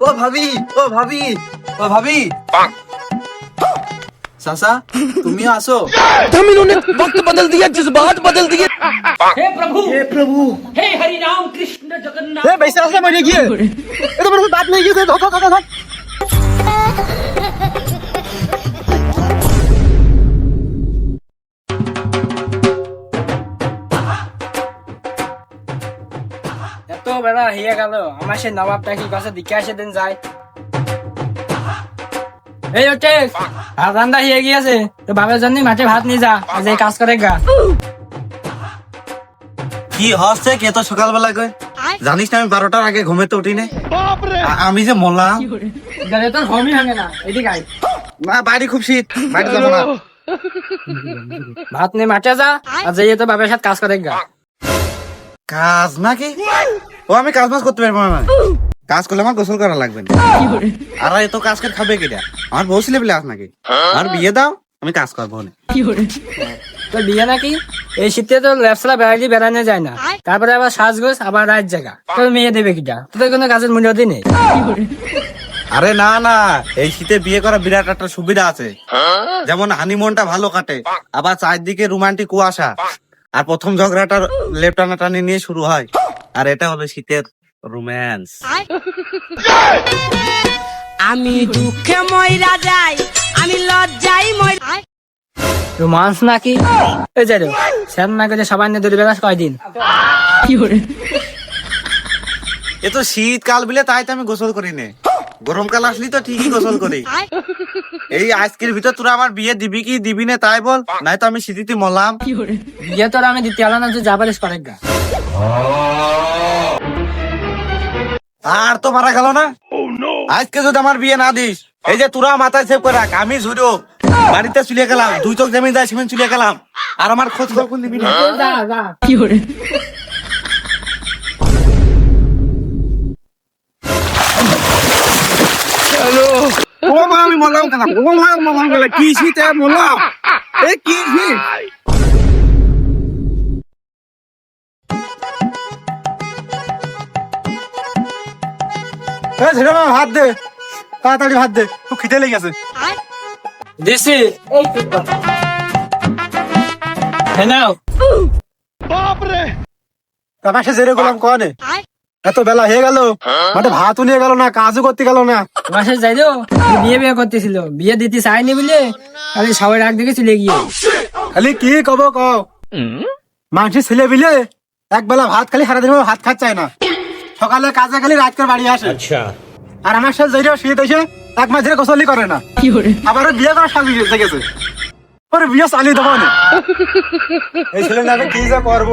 ও ভাবি ও ভাবি ও ভাবি চাচা তুমিও আসো तमिलों ने वक्त बदल दिया जज्बात बदल दिए हे प्रभु হে প্রভু हे हरि राम कृष्ण जगन्नाथ এ বেঁচে আসলে মরে গিয়ে এটা বড় দাঁত লেগে গিয়েছে ধর ধর ধর ধর এত হয়ে গেল। আমার সে নবাবটা কি কাছে দিকে আসে দিন যায়। এই ওটে ভাত হয়ে গিয়েছে তো বাবার জন্য মাঠে ভাত নিয়ে যা আজ এই কাজ করে গা। কি হচ্ছে কে তো সকালবেলা কই জানিস না আমি বারোটার আগে ঘুমেতে উঠি না? আমি যে মরলাম গেলে তোর ঘুমই ভাঙে না এদিকে আয় না বাড়ি খুব শীত বাড়ি যাব না। ভাত নিয়ে মাঠে যা আর যাইয়ে তো বাবার সাথে কাজ করে গা। কাজ নাকি ও আমি কাজ বাজ করতে পারব না কাজ করলে আমার গোসল করা লাগবে না। আর এত কাজ করে খাবে কিটা আমার বউ ছেলে বলে আস নাকি? আর বিয়ে দাও আমি কাজ করব না। তো বিয়ে নাকি? এই শীতে তো বেড়ালি বেড়ানো যায় না। তারপরে আবার সাজগোজ আবার রাত জায়গা তোর মেয়ে দেবে কিটা? তোদের কোনো কাজের মূল্য নেই। আরে না না এই শীতে বিয়ে করা বিরাট একটা সুবিধা আছে। যেমন হানিমুনটা ভালো কাটে আবার চারদিকে রোমান্টিক কুয়াশা। আর প্রথম ঝগড়াটা লেফট টানাটানি নিয়ে শুরু হয়। আর এটা হলো শীতের রোম্যান্স। আমি দুঃখে ময়রা যাই আমি লজ্জাই ময়রা রোমান্স নাকি? এই যাই স্যার না করে সবাই নিয়ে দূরে বেড়াস কয়দিন? এ তো শীতকাল বিলে তাই তো আমি গোসল করি নে। গরমকাল আসলি তো ঠিকই গোসল করি। এই আজকের ভিতর তোরা আমার বিয়ে দিবি কি দিবি না তাই বল নাই তো আমি শীতিতে মরলাম। বিয়ে তোর আমি দিতে আলাম না যা করে গা। আর তো মারা গেল না? আজকে যদি আমার বিয়ে না দিস এই যে তোরা মাথায় সেভ করে রাখ আমি ঝুড়ো। বাড়িতে চলে গেলাম দুই চোখ জমি যায় সেখানে চলে গেলাম। আর আমার খোঁজ খবর না? যা যা ও মা আমি মরলাম কেন? ও মা মরলাম কেন কি শীতে মরলাম এ কি শীত ছেলে মা ভাত দে। তাড়াতাড়ি ভাত দে। খুব খিদে লেগে গেছে দিছি। এই নাও। জেরে গোলাম কনে এত বেলা হয়ে গেল। মাঠে ভাতও নিয়ে গেল না কাজও করতে গেল না। বাসে যাই তো বিয়ে বিয়ে করতেছিল? বিয়ে দিতে চাইনি বলে খালি সবাই রাখ দিকে চলে গিয়ে। খালি কি কব ক মানুষের ছেলে বিলে এক বেলা ভাত খালি সারাদিন ভাত খাচ্ছে না। সকালে কাজে খালি রাত করে বাড়ি আসে। আর আমার সাথে যেটা শীত এসে এক মাস ধরে গোসলি করে না। আবার বিয়ে করার স্বামী এসে গেছে ওর বিয়ে চালিয়ে দেবো না এই ছেলে না আমি কি যা করব?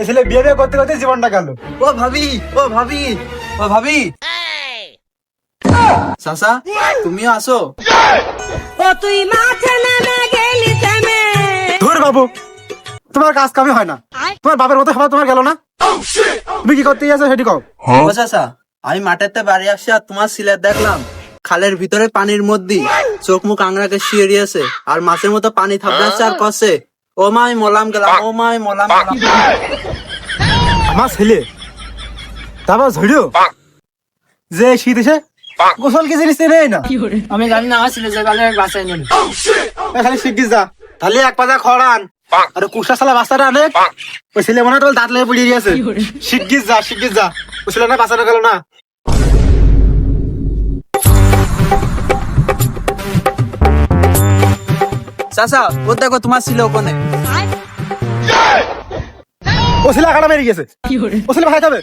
এই ছেলে বিয়ে বিয়ে করতে করতে জীবনটা গেল। ও ভাবি ও ভাবি ও ভাবি। চাচা তুমিও আসো। ও তুই মাঠে নেমে গেলি থেমে ধুর বাবু তোমার কাজ কামই হয় না। তোমার বাপের মতো খাবার তোমার গেল না? তুমি কি করতে গেছো সেটি কও। ও চাচা আমি মাঠেতে বাড়ি আসছি আর তোমার সিলেট দেখলাম। খালের ভিতরে পানির মধ্যে চোখ মুখ আংরাকে শুয়ে দিয়েছে আর মাছের মতো পানি থাপড়াচ্ছে আর কষে। ও মা আমি মলাম গেলাম ও মা আমি মলাম গেলাম। আমার ছেলে তারপর ঝড়িও? যে শীত এসে গোসল কি জিনিস নেই না? আমি জানি না আমার ছেলে যে বেলা বাসায় নেবে এ খালি শিখিস যা। তাহলে এক পাতা খড়ান আর কুসা সালা বাচ্চাটা আনে ওই ছেলে মনে হয় তোর দাঁত লেগে পড়িয়ে গিয়েছে শিখিস যা শিখিস যা। ওই ছেলে না বাঁচানো গেল না। চাচা ও দেখো তোমার ছিল ওখানে। ও ছেলে আকাটা মেরে গেছে। ও ছেলে ভাই যাবে।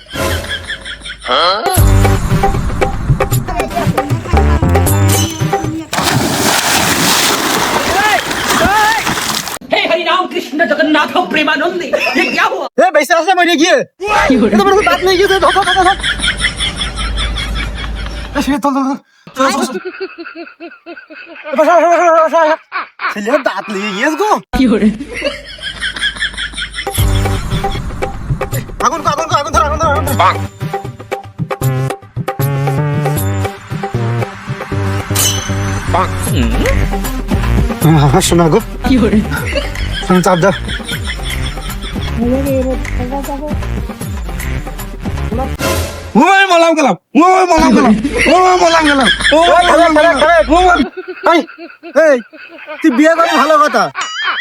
प्रेमानंदी ये क्या हुआ এ বেঁচে আসলে মেরে গিয়ে এটা বড় দাঁত লেগে গেছে ধর ধর ধর ধর এ ছেলে তোল তোল তোল চল, চল, চল। এ বসা, বসা, বসা, বসা, বসা। ছেলের দাঁত লেগে গিয়েছে গো আগুন কো, আগুন কো, আগুন ধর আগুন ধর আগুন ধর। হ্যাঁ, শোনা গো আমি চাপ দাও ও আমি মলাম গেলাম ও গেলাম গেলাম গেলাম এই, তুই বিয়ে ভালো কথা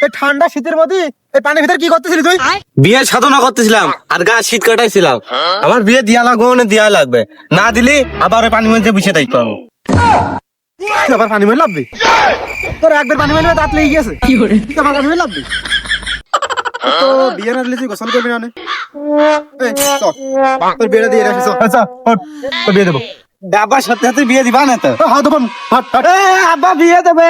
এই ঠান্ডা শীতের মধ্যে এই পানির ভিতরে কি করতেছিলি তুই বিয়ে সাধনা করতেছিলাম আর গা শীত কাটাইছিলাম। আমার বিয়ে দিয়া লাগবে মানে দিয়া লাগবে। না দিলে আবার ওই পানির মধ্যে বসে থাকতে হবে। আবার পানি মেরে লাভবি তোর একবার পানি মেরে দাঁত লেগে গেছে। তুই আবার পানি মেরে লাভবি তো বিয়ে না দিলে তুই গোসল করবি না তোর বিয়েটা দিয়ে আচ্ছা তোর বিয়ে দেবো। আব্বার সাথে সাথে বিয়ে দিবা না তো? হাত দেবো আব্বা বিয়ে দেবে।